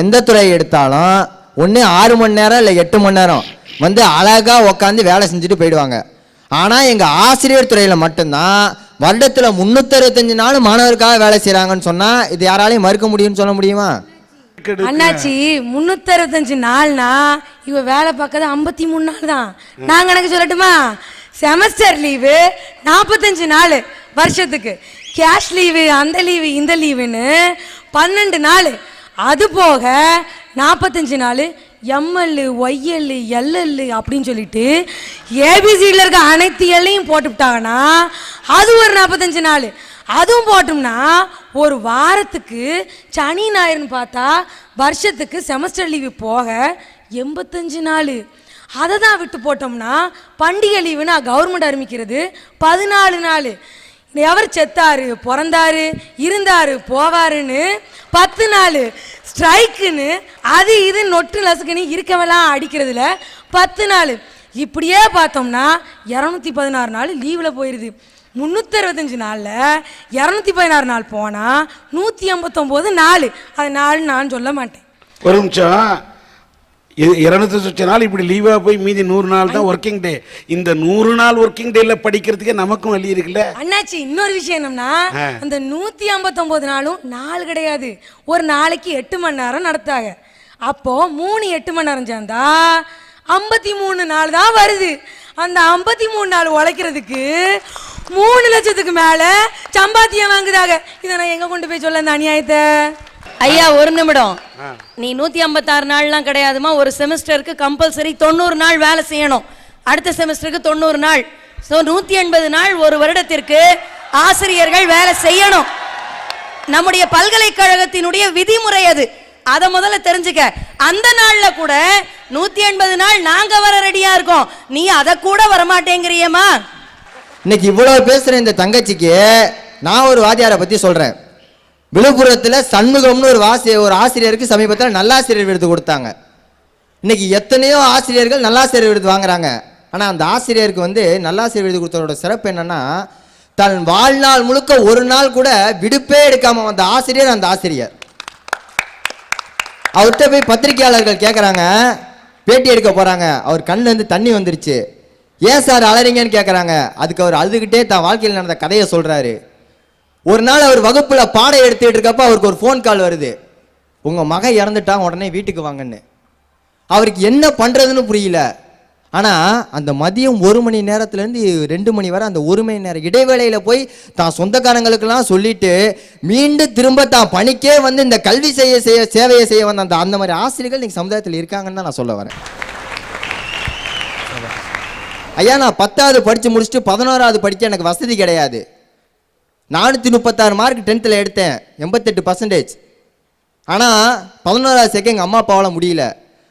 எந்த துறை எடுத்தாலும் ஒன்று ஆறு மணி நேரம் இல்லை எட்டு மணி நேரம் வந்து அழகா உட்காந்து வேலை செஞ்சுட்டு போயிடுவாங்க. ஆனால் எங்கள் ஆசிரியர் துறையில் மட்டும்தான் வருடத்தில் முந்நூற்றறுபத்தஞ்சு நாள் மாணவருக்காக வேலை செய்கிறாங்கன்னு சொன்னால் இது யாராலையும் மறுக்க முடியும்னு சொல்ல முடியுமா? அண்ணாச்சி முன்னூத்தி அறுபத்தஞ்சு நாள்னா இவ வேலை பார்க்கறது ஐம்பத்தி மூணு நாள் தான். நான் கணக்கு சொல்லட்டுமா? செமஸ்டர் லீவு நாற்பத்தஞ்சு நாள் வருஷத்துக்கு. கேஷ் லீவு அந்த லீவு இந்த லீவுன்னு பன்னெண்டு நாள் அது போக நாற்பத்தஞ்சு நாள் எம்எல்லு ஒய்எல்லு எல்எல்லு அப்படின்னு சொல்லிட்டு ஏபிசியில் இருக்க அனைத்து எல்லையும் போட்டுவிட்டாங்கன்னா அது ஒரு நாற்பத்தஞ்சு நாள். அதுவும் போட்டோம்னா ஒரு வாரத்துக்கு சனி ஞாயிறுன்னு பார்த்தா வருஷத்துக்கு செமஸ்டர் லீவு போக எண்பத்தஞ்சு நாள். அதை தான் விட்டு போட்டோம்னா பண்டிகை லீவுனா கவர்மெண்ட் ஆரம்பிக்கிறது பதினாலு நாள். எவர் செத்தாரு பிறந்தாரு இருந்தாரு போவாருன்னு பத்து நாள். ஸ்ட்ரைக்குன்னு அது இது நொட்டு நசுக்குன்னு இருக்கவெல்லாம் அடிக்கிறதுல பத்து நாள். இப்படியே பார்த்தோம்னா இரநூத்தி பதினாறு நாள் லீவில் போயிடுது முந்நூற்றி அறுபத்தஞ்சு நாளில் இரநூத்தி பதினாறு நாள் போனால் நூற்றி ஐம்பத்தொம்போது நாலு அது நாள் நான் சொல்ல மாட்டேன். ஒரு நிமிஷம். இருநூத்தி சொச்ச நாள் இப்படி லீவா போய் மீதி நூறு நாள் தான் ஒர்க்கிங் டே இந்த நூறு நாள் ஒர்க்கிங் டேல படிக்கிறதுக்கே நமக்கும் வழி இருக்குல்ல? அண்ணாச்சி இன்னொரு விஷயம் என்னன்னா. அந்த நூற்றி ஐம்பத்தொம்போது நாளும் நாள் கிடையாது. ஒரு நாளைக்கு எட்டு மணி நேரம் நடத்தாங்க அப்போ மூணு எட்டு மணி நேரம் சேர்ந்தா ஐம்பத்தி மூணு நாள் தான் வருது. அந்த ஐம்பத்தி மூணு நாள் உழைக்கிறதுக்கு மூணு லட்சத்துக்கு மேல சம்பாத்தியம் வாங்குதாங்க இதை நான் எங்க கொண்டு போய் சொல்ல இந்த அநியாயத்தை? ஐயா ஒரு நிமிடம். நீ நூத்தி ஐம்பத்தாறு நாள்லாம் கிடையாதுமா. ஒரு செமஸ்டருக்கு கம்பல்சரி தொண்ணூறு நாள் வேலை செய்யணும். அடுத்த செமஸ்டருக்கு தொண்ணூறு நாள். ஸோ நூத்தி எண்பது நாள் ஒரு வருடத்திற்கு ஆசிரியர்கள் வேலை செய்யணும். நம்முடைய பல்கலைக்கழகத்தினுடைய விதிமுறை அது. அதை முதல்ல தெரிஞ்சுக்க. அந்த நாள்ல கூட நூத்தி எண்பது நாள் நாங்க வர ரெடியா இருக்கோம். நீ அதை கூட வரமாட்டேங்கிறியேம்மா. இன்னைக்கு இவ்வளவு பேசுற இந்த தங்கச்சிக்கு நான் ஒரு வாத்தியாரை பத்தி சொல்றேன். விழுப்புரத்தில் சண்முகம்னு ஒரு ஆசிரியர் ஒரு ஆசிரியருக்கு சமீபத்தில் நல்லாசிரியர் விருது கொடுத்தாங்க. இன்றைக்கி எத்தனையோ ஆசிரியர்கள் நல்லாசிரியர் விருது வாங்குறாங்க. ஆனால் அந்த ஆசிரியருக்கு வந்து நல்லாசிரியர் விருது கொடுத்தவரோட சிறப்பு என்னென்னா தன் வாழ்நாள் முழுக்க ஒரு நாள் கூட விடுப்பே எடுக்காமல் வந்த ஆசிரியர் அந்த ஆசிரியர். அவர்கிட்ட போய் பத்திரிகையாளர்கள் கேட்குறாங்க பேட்டி எடுக்க போகிறாங்க அவர் கண்ணிலேருந்து தண்ணி வந்துருச்சு. ஏன் சார் அலறிங்கன்னு கேட்குறாங்க அதுக்கு அவர் அழுதுகிட்டே தான் வாழ்க்கையில் நடந்த கதையை சொல்கிறாரு ஒரு நாள் அவர் வகுப்புல பாடம் எடுத்துட்டு இருக்கப்ப அவருக்கு ஒரு ஃபோன் கால் வருது. உங்க மகன் இறந்துட்டான் உடனே வீட்டுக்கு வாங்கன்னு. அவருக்கு என்ன பண்றதுன்னு புரியல. ஆனா அந்த மதியம் ஒரு மணி நேரத்துல இருந்து ரெண்டு மணி வரை அந்த ஒரு மணி நேரம் இடைவேளையில போய் தான் சொந்தக்காரங்களுக்கெல்லாம் சொல்லிட்டு மீண்டும் திரும்ப தான் பணிக்கே வந்து இந்த கல்வி செய்ய செய்ய சேவையை செய்ய வந்த அந்த அந்த மாதிரி ஆசிரியர்கள் நீங்கள் சமுதாயத்தில் இருக்காங்கன்னு தான் நான் சொல்ல வரேன். ஐயா நான் பத்தாவது படித்து முடிச்சுட்டு பதினோராவது படிக்க எனக்கு வசதி கிடையாது. நானூற்றி முப்பத்தாறு மார்க் டென்த்தில் எடுத்தேன். எண்பத்தெட்டு பர்சன்டேஜ் ஆனால் பதினோராவது செகண்ட் எங்கள் அம்மா அப்பாவால் முடியல.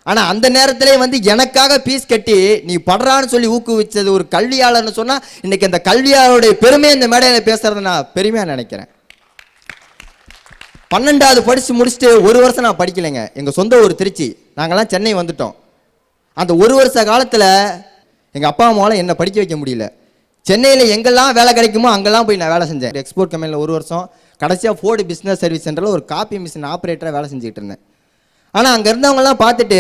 ஆனால் அந்த நேரத்திலே வந்து எனக்காக ஃபீஸ் கட்டி நீ படுறான்னு சொல்லி ஊக்குவிச்சது ஒரு கல்வியாளர்னு சொன்னால் இன்றைக்கி அந்த கல்வியாளருடைய பெருமை இந்த மேடையில் பேசுகிறத நான் பெருமையாக நினைக்கிறேன். பன்னெண்டாவது படித்து முடிச்சுட்டு ஒரு வருஷம் நான் படிக்கலைங்க. எங்கள் சொந்த ஊர் திருச்சி. நாங்கள்லாம் சென்னை வந்துட்டோம். அந்த ஒரு வருஷ காலத்தில் எங்கள் அப்பா அம்மாவால் என்னை படிக்க வைக்க முடியல. சென்னையில் எங்கெல்லாம் வேலை கிடைக்குமோ அங்கெல்லாம் போய் நான் வேலை செஞ்சேன். எக்ஸ்போர்ட் கம்பெனியில் ஒரு வருஷம் கடைசியாக ஃபோர்டு பிஸ்னஸ் சர்வீஸ் சென்டரில் ஒரு காப்பி மிஷின் ஆப்ரேட்டராக வேலை செஞ்சுக்கிட்டு இருந்தேன். ஆனால் அங்கே இருந்தவங்கலாம் பார்த்துட்டு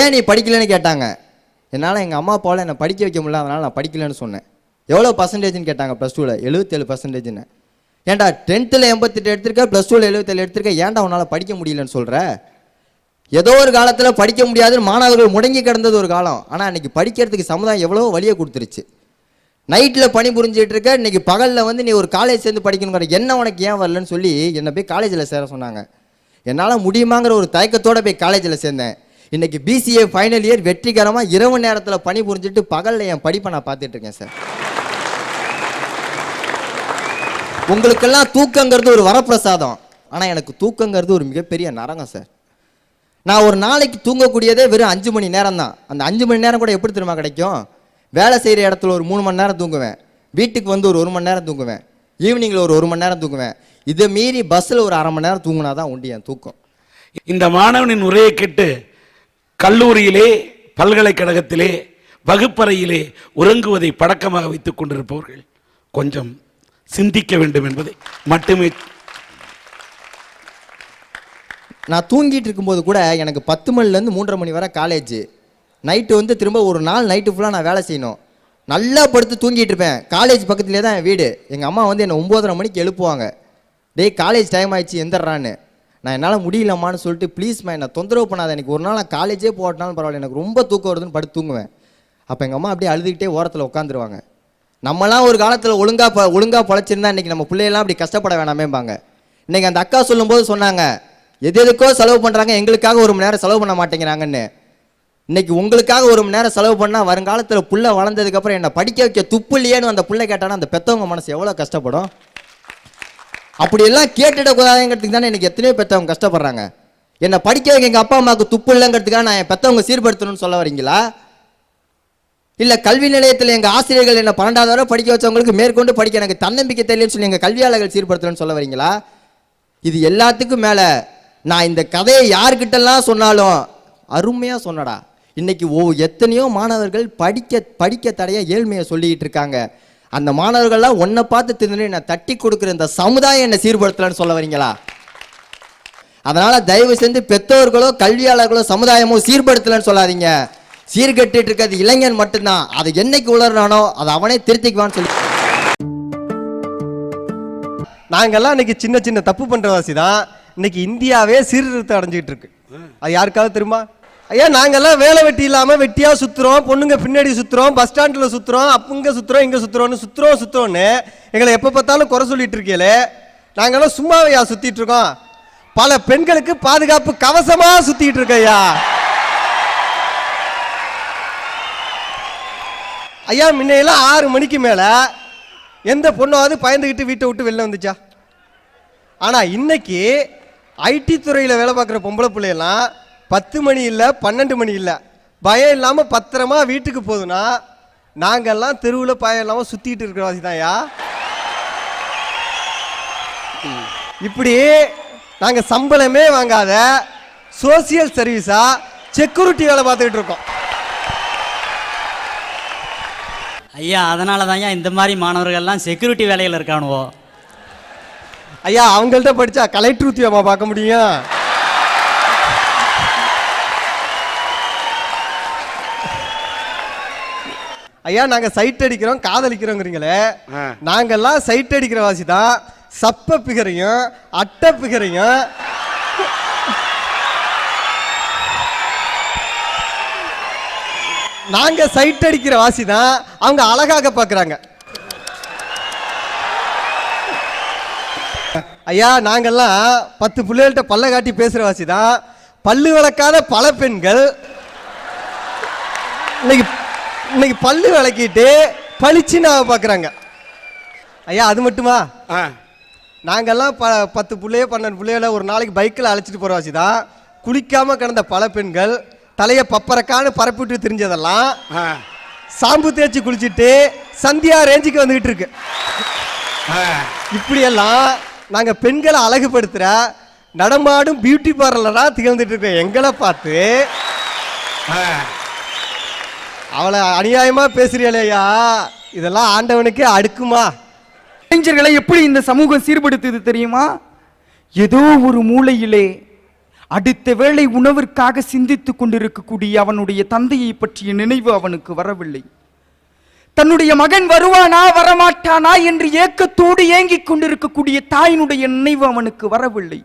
ஏன் நீ படிக்கலைன்னு கேட்டாங்க. என்னால் எங்கள் அம்மா அப்பாவால் என்னை படிக்க வைக்க முடியல அதனால் நான் படிக்கலைன்னு சொன்னேன். எவ்வளோ பர்சன்டேஜ்னு கேட்டாங்க ப்ளஸ் டூவில் எழுபத்தேழு பர்சன்டேஜ்னு ஏன்டா டென்த்தில் எண்பத்தெட்டு எடுத்திருக்க ப்ளஸ் டூவில் எழுபத்தேழு எடுத்திருக்க ஏன்டா உன்னால் படிக்க முடியலன்னு சொல்கிற ஏதோ ஒரு காலத்தில் படிக்க முடியாதுன்னு மாணவர்கள் முடங்கி கிடந்தது ஒரு காலம். ஆனால் அன்றைக்கி படிக்கிறதுக்கு சமுதாயம் எவ்வளோ வழியை கொடுத்துருச்சு. நைட்டில் பணி புரிஞ்சிட்டு இருக்க இன்னைக்கு பகலில் வந்து நீ ஒரு காலேஜ் சேர்ந்து படிக்கணுங்கிற என்ன உனக்கு ஏன் வரலன்னு சொல்லி என்னை போய் காலேஜில் சேர சொன்னாங்க. என்னால் முடியுமாங்கிற ஒரு தயக்கத்தோடு போய் காலேஜில் சேர்ந்தேன். இன்றைக்கி பிசிஏ ஃபைனல் இயர் வெற்றிகரமாக இரவு நேரத்தில் பணி புரிஞ்சுட்டு பகலில் என் படிப்பை நான் பார்த்துட்ருக்கேன் சார். உங்களுக்கெல்லாம் தூக்கங்கிறது ஒரு வரப்பிரசாதம். ஆனால் எனக்கு தூக்கங்கிறது ஒரு மிகப்பெரிய நரகம் சார். நான் ஒரு நாளைக்கு தூங்கக்கூடியதே வெறும் அஞ்சு மணி நேரம் தான் அந்த அஞ்சு மணி நேரம் கூட எப்படி திரும்ப கிடைக்கும்? வேலை செய்கிற இடத்துல ஒரு மூணு மணி நேரம் தூங்குவேன். வீட்டுக்கு வந்து ஒரு ஒரு மணி நேரம் தூங்குவேன். ஈவினிங்கில் ஒரு ஒரு மணி நேரம் தூங்குவேன். இதை மீறி பஸ்ஸில் ஒரு அரை மணி நேரம் தூங்குனா தான் உண்டு என் தூக்கம். இந்த மாணவனின் உரையை கேட்டு கல்லூரியிலே பல்கலைக்கழகத்திலே வகுப்பறையிலே உறங்குவதை பழக்கமாக வைத்துக் கொண்டிருப்பவர்கள் கொஞ்சம் சிந்திக்க வேண்டும் என்பதை மட்டுமே நான் தூங்கிட்டு இருக்கும்போது கூட எனக்கு பத்து மணிலேருந்து மூன்றரை மணி வரை காலேஜ் நைட்டு வந்து திரும்ப ஒரு நாள் நைட்டு ஃபுல்லாக நான் வேலை செய்யணும். நல்லா படுத்து தூங்கிட்டு இருப்பேன். காலேஜ் பக்கத்துலேயே தான் என் வீடு. எங்கள் அம்மா வந்து என்னை ஒம்போதரை மணிக்கு எழுப்புவாங்க. டேய் காலேஜ் டைம் ஆயிடுச்சு எந்திரான்னு நான் என்னால் முடியலம்மான்னு சொல்லிட்டு ப்ளீஸ்மா என்னை தொந்தரவு பண்ணாத. எனக்கு ஒரு நாள் நான் காலேஜே போட்டினாலும் பரவாயில்ல. எனக்கு ரொம்ப தூக்கம் வருதுன்னு படுத்து தூங்குவேன். அப்போ எங்கள் அம்மா அப்படியே அழுதுகிட்டே ஓரத்தில் உட்காந்துருவாங்க நம்மலாம் ஒரு காலத்தில் ஒழுங்காக ப ஒழுங்காக பழச்சிருந்தா இன்றைக்கி நம்ம பிள்ளையெல்லாம் அப்படி கஷ்டப்பட வேணாமேம்பாங்க. இன்றைக்கி அந்த அக்கா சொல்லும்போது சொன்னாங்க எது எதுக்கோ செலவு பண்ணுறாங்க எங்களுக்காக ஒரு மணி நேரம் செலவு பண்ண மாட்டேங்கிறாங்கன்னு. இன்னைக்கு உங்களுக்காக ஒரு மணி நேரம் செலவு பண்ணால் வருங்காலத்தில் புள்ள வளர்ந்ததுக்கப்புறம் என்னை படிக்க வைக்க துப்பு இல்லையேன்னு அந்த புள்ள கேட்டானா அந்த பெத்தவங்க மனசு எவ்வளோ கஷ்டப்படும்? அப்படியெல்லாம் கேட்டுடக்கூடாதுங்கிறதுக்கு தானே எனக்கு எத்தனையோ பெற்றவங்க கஷ்டப்படுறாங்க. என்னை படிக்க வைக்க எங்கள் அப்பா அம்மாவுக்கு துப்பு இல்லைங்கிறதுக்காக நான் என் பெற்றவங்க சீர்படுத்தணும்னு சொல்ல வரீங்களா? இல்லை கல்வி நிலையத்தில் எங்கள் ஆசிரியர்கள் என்ன பன்னெண்டாவது வரை படிக்க வச்சவங்களுக்கு மேற்கொண்டு படிக்க எனக்கு தன்னம்பிக்கை தெரியலன்னு சொல்லி எங்கள் கல்வியாளர்கள் சீர்படுத்தணும்னு சொல்ல வரீங்களா? இது எல்லாத்துக்கும் மேலே நான் இந்த கதையை யார்கிட்டலாம் சொன்னாலும் அருமையாக சொன்னடா. இன்றைக்கி ஓ எத்தனையோ மாணவர்கள் படிக்க படிக்க தடைய ஏழ்மையை சொல்லிக்கிட்டு இருக்காங்க. அந்த மாணவர்கள்லாம் ஒன்றை பார்த்து தின்னு நான் தட்டி கொடுக்குற இந்த சமுதாயம் என்னை சீர்படுத்தலன்னு சொல்ல வரீங்களா? அதனால் தயவு செஞ்சு பெற்றோர்களோ கல்வியாளர்களோ சமுதாயமோ சீர்படுத்தலன்னு சொல்லாதீங்க. சீர்கெட்டுட்டு இருக்கிறது இளைஞன் மட்டும்தான். அதை என்னைக்கு உளர்றானோ அதை அவனே திருத்திக்குவான்னு சொல்லி. நாங்கள்லாம் இன்னைக்கு சின்ன சின்ன தப்பு பண்ணுறவாசி தான் இன்னைக்கு இந்தியாவே சீர்திருத்தம் அடைஞ்சிக்கிட்டு இருக்கு. அது யாருக்காவது தெரியுமா? ஐயா நாங்கள்லாம் வேலை வெட்டி இல்லாமல் வெட்டியாக சுற்றுறோம் பொண்ணுங்க பின்னாடி சுற்றுறோம் பஸ் ஸ்டாண்டில் சுற்றுறோம் அப்புங்க சுற்றுறோம் இங்கே சுற்றுறோம்னு சுற்றுறோம் சுற்றுறோன்னு எங்களை எப்போ பார்த்தாலும் குறை சொல்லிட்டு இருக்கீங்களே நாங்கெல்லாம் சும்மாவையா சுற்றிட்டு இருக்கோம். பல பெண்களுக்கு பாதுகாப்பு கவசமாக சுற்றிட்டு இருக்க ஐயா. ஐயா முன்னையெல்லாம் ஆறு மணிக்கு மேலே எந்த பொண்ணாவது பயந்துக்கிட்டு வீட்டை விட்டு வெளில வந்துச்சா? ஆனால் இன்னைக்கு ஐடி துறையில் வேலை பார்க்குற பொம்பளை பிள்ளையெல்லாம் பத்து மணி இல்லை பன்னெண்டு மணி இல்லை. பயம் இல்லாம பத்திரமா வீட்டுக்கு போகுதுன்னா நாங்கெல்லாம் தெருவில் பயம் இல்லாம சுத்திட்டு இருக்கிற வாசி தான்யா இப்படி நாங்க சம்பளமே வாங்காத சோசியல் சர்வீஸா செக்யூரிட்டி வேலை பார்த்துக்கிட்டு இருக்கோம். ஐயா அதனால தான் இந்த மாதிரி மாணவர்கள்லாம் செக்யூரிட்டி வேலையில் இருக்கானுவோ? ஐயா அவங்கள்ட்ட படிச்சா கலெக்டர் உத்தியோகமா பார்க்க முடியும். ஐயா நாங்க சைட் அடிக்கிறோம் காதலிக்கிறோங்கிறீங்களே. நாங்கெல்லாம் சைட் அடிக்கிற வாசி தான். சப்ப பிகரையும் அட்டை பிகரையும். நாங்க சைட் அடிக்கிற வாசி தான். அவங்க அழகாக பார்க்கறாங்க. ஐயா நாங்கெல்லாம் பத்து பிள்ளைகள்கிட்ட பல்ல காட்டி பேசுற வாசி தான். பல்லு விளக்காத பல பெண்கள். இன்னைக்கு இன்னைக்கு பல்லு விளக்கிட்டு பளிச்சுன்னு பார்க்குறாங்க ஐயா அது மட்டுமா? நாங்கெல்லாம் ப பத்து பிள்ளைய பன்னெண்டு பிள்ளைகள ஒரு நாளைக்கு பைக்கில் அழைச்சிட்டு போகிற வாசி தான். குளிக்காம கிடந்த பல பெண்கள் தலையை பப்பரக்கான்னு பரப்பிட்டு தெரிஞ்சதெல்லாம் சாம்பு தேய்ச்சி குளிச்சுட்டு சந்தியா ரேஞ்சுக்கு வந்துகிட்டு இருக்கு. இப்படியெல்லாம் நாங்க பெண்களை அழகுபடுத்துற நடமாடும் பியூட்டி பார்லரா திகழ்ந்துட்டு இருக்க எங்களை பார்த்து அவளை அநியாயமா பேசுறியலையா இதெல்லாம் ஆண்டவனுக்கே அடுக்குமா? இளைஞர்களை எப்படி இந்த சமூகம் சீர்படுத்துது தெரியுமா? ஏதோ ஒரு மூலையிலே அடுத்த வேளை உணவிற்காக சிந்தித்துக் கொண்டிருக்கக்கூடிய அவனுடைய தந்தையை பற்றிய நினைவு அவனுக்கு வரவில்லை. தன்னுடைய மகன் வருவானா வரமாட்டானா என்று ஏக்கத்தோடு ஏங்கிக் கொண்டிருக்கக்கூடிய தாயினுடைய நினைவு அவனுக்கு வரவில்லை.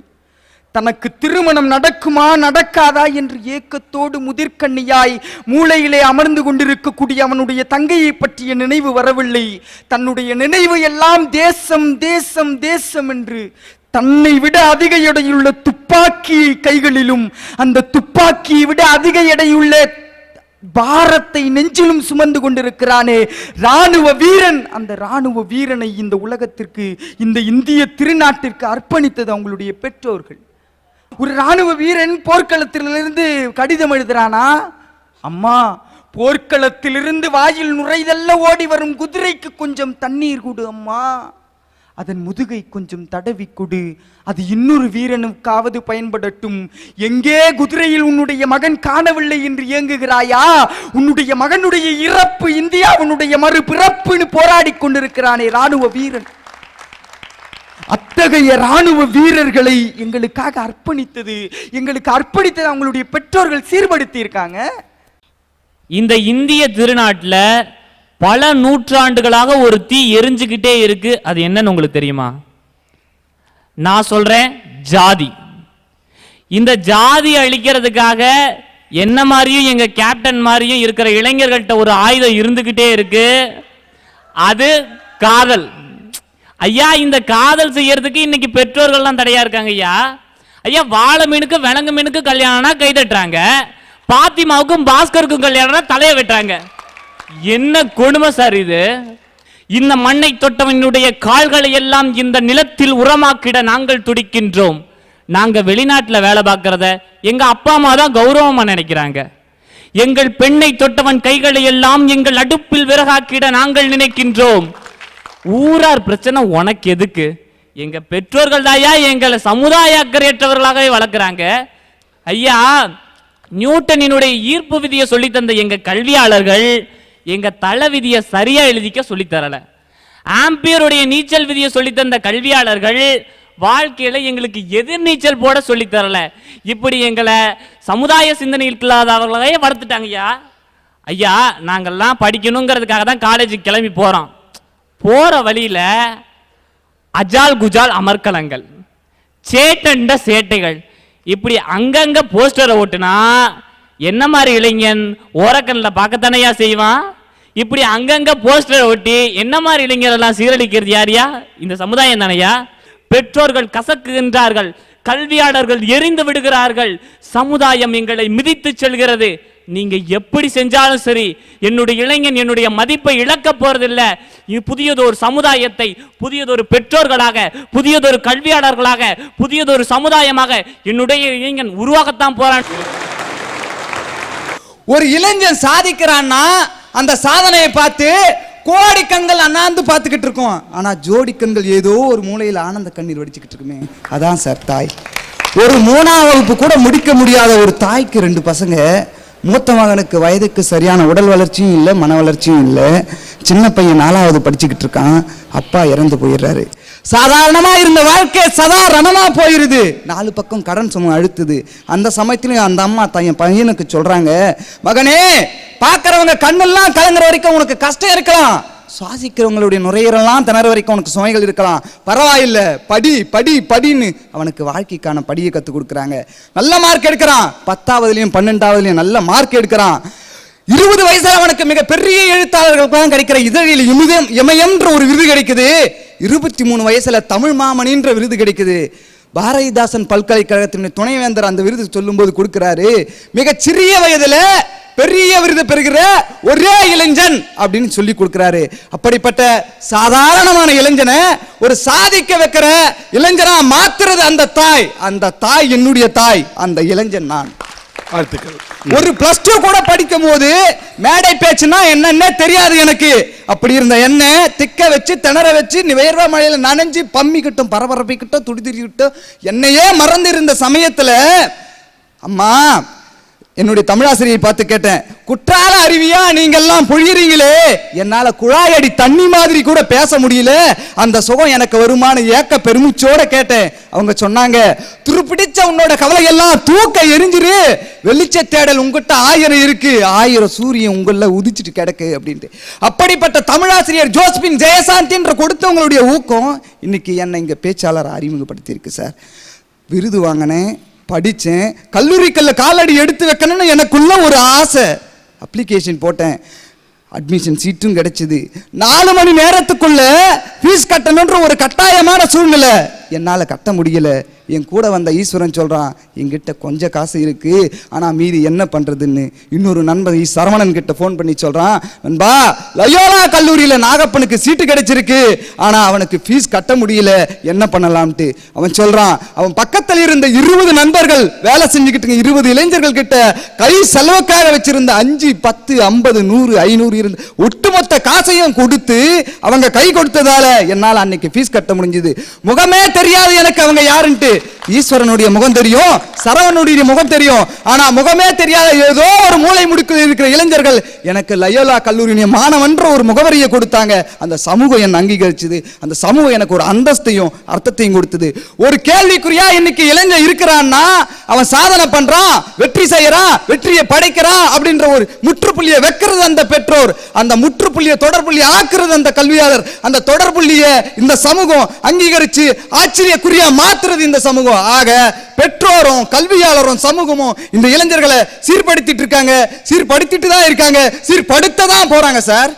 தனக்கு திருமணம் நடக்குமா நடக்காதா என்று ஏக்கத்தோடு முதிர்கண்ணியாய் மூளையிலே அமர்ந்து கொண்டிருக்கக்கூடிய அவனுடைய தங்கையை பற்றிய நினைவு வரவில்லை. தன்னுடைய நினைவு எல்லாம் தேசம் தேசம் தேசம் என்று தன்னை விட அதிக எடையுள்ள துப்பாக்கி கைகளிலும் அந்த துப்பாக்கியை விட அதிக எடையுள்ள பாரத்தை நெஞ்சிலும் சுமந்து கொண்டிருக்கிறானே. ராணுவ வீரன் அந்த ராணுவ வீரனை இந்த உலகத்திற்கு இந்த இந்திய திருநாட்டிற்கு அர்ப்பணித்தது அவங்களுடைய பெற்றோர்கள். ஒரு ராணுவ வீரன் போர்க்களத்திலிருந்து கடிதம் எழுதுறானா? அம்மா போர்க்களத்திலிருந்து வாயில் நுரைதல்ல ஓடி வரும் குதிரைக்கு கொஞ்சம் தண்ணீர் கொடு அம்மா. அதன் முதுகை கொஞ்சம் தடவி கொடு. அது இன்னொரு வீரனுக்காவது பயன்படட்டும். எங்கே குதிரையில் உன்னுடைய மகன் காணவில்லை என்று இயங்குகிறாயா? உன்னுடைய மகனுடைய இறப்பு இந்தியா உன்னுடைய மறுபிறப்புன்னு போராடி கொண்டிருக்கிறானே ராணுவ வீரன். அத்தகைய ராணுவ வீரர்களை எங்களுக்காக அர்ப்பணித்தது எங்களுக்கு அர்ப்பணித்தது அவங்களுடைய பெற்றோர்கள் சீர்படுத்தி இருக்காங்க இந்த இந்திய திருநாட்டில் பல நூற்றாண்டுகளாக ஒரு தீ எரிஞ்சுக்கிட்டே இருக்கு. அது என்னன்னு உங்களுக்கு தெரியுமா? நான் சொல்றேன் ஜாதி. இந்த ஜாதி அழிக்கிறதுக்காக என்ன மாதிரியும் எங்க கேப்டன் மாதிரியும் இருக்கிற இளைஞர்கள்ட்ட ஒரு ஆயுதம் இருந்துகிட்டே இருக்கு. அது காதல். ஐயா இந்த காதல் செய்யறதுக்கு இன்னைக்கு பெற்றோர்கள்லாம் தடையா இருக்காங்க ஐயா. ஐயா வாழை மீனுக்கு விலங்கு மீனுக்கு கல்யாணம்னா கை தட்டுறாங்க. பாத்திமாவுக்கும் பாஸ்கருக்கும் கல்யாணம்னா தலையை வெட்டுறாங்க. என்ன கொடுமை சார் இது? இந்த மண்ணை தொட்டவனுடைய கால்களை எல்லாம் இந்த நிலத்தில் உரமாக்கிட நாங்கள் துடிக்கின்றோம். நாங்க வெளிநாட்டில் வேலை பார்க்கறத எங்க அப்பா அம்மா தான் கௌரவமா நினைக்கிறாங்க. எங்கள் பெண்ணை தொட்டவன் கைகளை எல்லாம் எங்கள் அடுப்பில் விறகாக்கிட நாங்கள் நினைக்கின்றோம். ஊரார் பிரச்சனை உனக்கு எதுக்கு? எங்க பெற்றோர்கள் தாயா எங்களை சமுதாய அக்கறையற்றவர்களாகவே வளர்க்குறாங்க. ஐயா நியூட்டனினுடைய ஈர்ப்பு விதியை சொல்லித் தந்த எங்க கல்வியாளர்கள் எங்க தல விதியை சரியா எழுதிக்க சொல்லித்தரல ஆம்பியருடைய நீச்சல் விதியை சொல்லித் தந்த கல்வியாளர்கள் வாழ்க்கையில எங்களுக்கு எதிர் நீச்சல் போட சொல்லித்தரல இப்படி எங்களை சமுதாய சிந்தனை இல்லாதவர்களாகவே வளர்த்துட்டாங்க ஐயா ஐயா நாங்கெல்லாம் படிக்கணுங்கிறதுக்காக தான் காலேஜுக்கு கிளம்பி போறோம். போகிற வழியில் அஜால் குஜால் அமர்க்கலங்கள் சேட்டண்ட சேட்டைகள். இப்படி அங்கங்கே போஸ்டரை ஓட்டுனா என்ன மாதிரி இளைஞன் ஓரக்கண்ணில் பார்க்கத்தானையா செய்வான்? இப்படி அங்கங்கே போஸ்டரை ஒட்டி என்ன மாதிரி இளைஞரெல்லாம் சீரழிக்கிறது யாரியா? இந்த சமுதாயம் தானையா? பெற்றோர்கள் கசக்குகின்றார்கள் கல்வியாளர்கள் எரிந்து விடுகிறார்கள் சமுதாயம் எங்களை மிதித்து செல்கிறது. நீங்க எப்படி செஞ்சாலும் சரி என்னுடைய இளைஞன் என்னுடைய மதிப்பை இழக்க போறதில்ல. புதியதொரு சமுதாயத்தை புதியதொரு பெற்றோர்களாக புதியதொரு கல்வியாளர்களாக புதியதொரு சமுதாயமாக என்னுடைய இளைஞன் உருவாகத்தான் போறான். ஒரு இளைஞன் சாதிக்கிறான்னா அந்த சாதனையை பார்த்து கோடி கண்கள் அண்ணாந்து பார்த்துக்கிட்டு இருக்கோம். ஆனால் ஜோடி கண்கள் ஏதோ ஒரு மூலையில் ஆனந்த கண்ணீர் வடிச்சுக்கிட்டு இருக்குமே. அதான் சார் தாய். ஒரு மூணாம் வகுப்பு கூட முடிக்க முடியாத ஒரு தாய்க்கு ரெண்டு பசங்க. மூத்த மகனுக்கு வயதுக்கு சரியான உடல் வளர்ச்சியும் இல்லை மன வளர்ச்சியும் இல்லை. சின்ன பையன் நாலாவது படிச்சுக்கிட்டு இருக்கான். அப்பா இறந்து போயிடுறாரு. சாதாரணமாக இருந்த வாழ்க்கை சதா போயிடுது நாலு பக்கம் கடன் சுமை அழுத்துது. அந்த சமயத்திலும் அந்த அம்மா தன் பையனுக்கு சொல்கிறாங்க மகனே பார்க்குறவங்க கண்ணெல்லாம் கலங்குற வரைக்கும் உனக்கு கஷ்டம் இருக்கலாம். சுவாசிக்கிறவங்களுடைய நுரையீரலாம் திணற வரைக்கும் உனக்கு சுமைகள் இருக்கலாம். பரவாயில்ல. படி படி படின்னு அவனுக்கு வாழ்க்கைக்கான படியை கற்றுக் கொடுக்குறாங்க. நல்ல மார்க் எடுக்கிறான். பத்தாவதுலையும் பன்னெண்டாவதுலையும் நல்ல மார்க் எடுக்கிறான். இருபது வயசுல அவனுக்கு மிக பெரிய எழுத்தாளர்களுக்கு கிடைக்கிற இதழில் இமுதம் இமயம்ன்ற ஒரு விருது கிடைக்குது. இருபத்தி மூணு வயசுல தமிழ் மாமணின்ற விருது கிடைக்குது. பாரதிதாசன் பல்கலைக்கழகத்தின் துணைவேந்தர் அந்த விருது சொல்லும்போது கொடுக்கிறாரு மிக சிறிய வயதில் பெரிய விருது பெறுகிற ஒரே இளைஞன் அப்படின்னு சொல்லி கொடுக்கிறாரு. அப்படிப்பட்ட சாதாரணமான இளைஞனை ஒரு சாதிக்க வைக்கிற இளைஞனா மாத்துறது அந்த தாய். அந்த தாய் என்னுடைய தாய். அந்த இளைஞன் நான். வாழ்த்துக்கள். ஒரு பிளஸ் டூ கூட படிக்கும் போது மேடை பேச்சுனா என்னன்னே தெரியாது எனக்கு. அப்படி இருந்த என்ன திக்க வச்சு திணற வச்சு நீ வேர்வை மழையில நனைஞ்சு பம்மிக்கிட்டும் பரபரப்பிக்கிட்டும் துடிதிரிக்கிட்டும் என்னையே மறந்து இருந்த சமயத்துல அம்மா என்னுடைய தமிழாசிரியை பார்த்து கேட்டேன் குற்றால அருவியா? நீங்கெல்லாம் பொழியறீங்களே என்னால குழாயடி தண்ணி மாதிரி கூட பேச முடியல. அந்த சுகம் எனக்கு வருமான ஏக்க பெருமிச்சோட கேட்டேன். அவங்க சொன்னாங்க துருப்பிடிச்ச உன்னோட கவலை எல்லாம் தூக்க எரிஞ்சிரு. வெளிச்ச தேடல் உங்ககிட்ட ஆயிரம் இருக்கு. ஆயிரம் சூரியன் உங்கள உதிச்சிட்டு கிடக்கு அப்படின்ட்டு. அப்படிப்பட்ட தமிழாசிரியர் ஜோஸ்பின் ஜெயசாந்தின்ற கொடுத்தவங்களுடைய ஊக்கம் இன்னைக்கு என்னை இங்க பேச்சாளர் அறிமுகப்படுத்தியிருக்கு சார். விருது வாங்கினேன். படித்தேன் கல்லூரிக்கல்ல காலடி எடுத்து வைக்கணும்னு எனக்குள்ள ஒரு ஆசை. அப்ளிகேஷன் போட்டேன். அட்மிஷன் சீட்டும் கிடச்சிது. நாலு மணி நேரத்துக்குள்ள ஃபீஸ் கட்டணுன்ற ஒரு கட்டாயமான சூழ்நிலை. என்னால் கட்ட முடியல. என் கூட வந்த ஈஸ்வரன் சொல்கிறான் என்கிட்ட கொஞ்சம் காசு இருக்கு. ஆனால் மீதி என்ன பண்ணுறதுன்னு இன்னொரு நண்பன் ஈ சரவணன் கிட்ட ஃபோன் பண்ணி சொல்கிறான் நண்பா லயோலா கல்லூரியில் நாகப்பனுக்கு சீட்டு கிடைச்சிருக்கு. ஆனால் அவனுக்கு ஃபீஸ் கட்ட முடியல. என்ன பண்ணலாம்ட்டு? அவன் சொல்கிறான் அவன் பக்கத்தில் இருந்த இருபது நண்பர்கள் வேலை செஞ்சுக்கிட்டு இருபது இளைஞர்கள் கிட்ட கை செலவுக்காக வச்சிருந்த அஞ்சு பத்து ஐம்பது நூறு ஐநூறு இருந்து ஒட்டுமொத்த காசையும் கொடுத்து அவங்க கை கொடுத்ததால என்னால் அன்னைக்கு ஃபீஸ் கட்ட முடிஞ்சது. முகமே தெரியாது எனக்கு அவங்க யாருன்ட்டு. ஈஸ்வரனுடைய முகம் தெரியும் சரவனுடைய முகம் தெரியும். ஆனா முகமே தெரியாத ஏதோ ஒரு மூளை முடுக்கு இருக்கிற இளைஞர்கள் எனக்கு லயோலா கல்லூரியினுடைய மாணவன்ற ஒரு முகவரியை கொடுத்தாங்க. அந்த சமூகம் என்ன அங்கீகரிச்சது. அந்த சமூகம் எனக்கு ஒரு அந்தஸ்தையும் அர்த்தத்தையும் கொடுத்தது. ஒரு கேள்விக்குறியா இன்னைக்கு இளைஞர் இருக்கிறான்னா அவன் சாதனை பண்றான் வெற்றி செய்யறான் வெற்றியை படைக்கிறான் அப்படின்ற ஒரு முற்றுப்புள்ளியை வைக்கிறது அந்த பெற்றோர். அந்த முற்றுப்புள்ளியை தொடர்புள்ளி ஆக்குறது அந்த கல்வியாளர். அந்த தொடர்புள்ளி தொடர்புள்ளியை இந்த சமூகம் அங்கீகரிச்சு ஆச்சரியக்குறியா மாத்துறது இந்த சமூகம். ஆக பெற்றோரும் கல்வியாளரும் சமூகமும் இந்த இளைஞர்களை சீர்படுத்திட்டு இருக்காங்க. சீர்படுத்திட்டு தான் இருக்காங்க. சீர்படுத்த தான் போறாங்க சார்.